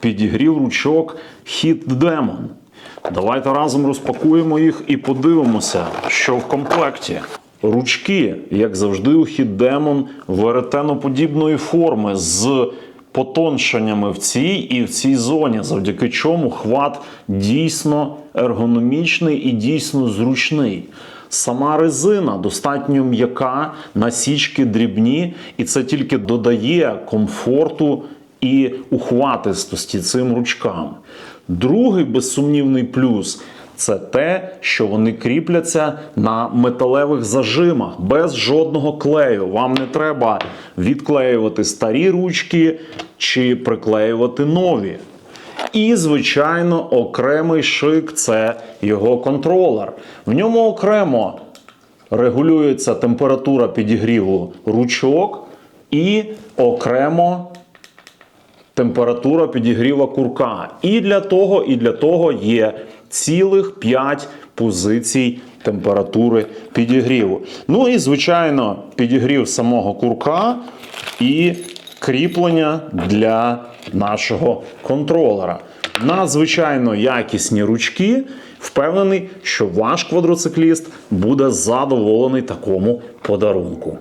підігрів ручок Hit Demon. Давайте разом розпакуємо їх і подивимося, що в комплекті. Ручки, як завжди, у Hit Demon веретеноподібної форми з потоншеннями в цій і в цій зоні, завдяки чому хват дійсно ергономічний і дійсно зручний. Сама резина достатньо м'яка, насічки дрібні, і це тільки додає комфорту і ухватистості цим ручкам. Другий безсумнівний плюс це те, що вони кріпляться на металевих зажимах без жодного клею. Вам не треба відклеювати старі ручки чи приклеювати нові. І, звичайно, окремий шик це його контролер. В ньому окремо регулюється температура підігріву ручок і окремо температура підігріва курка. І для того, і для того є цілих 5 позицій температури підігріву. Ну і, звичайно, підігрів самого курка і кріплення для нашого контролера. Надзвичайно якісні ручки. Впевнений, що ваш квадроцикліст буде задоволений такому подарунку.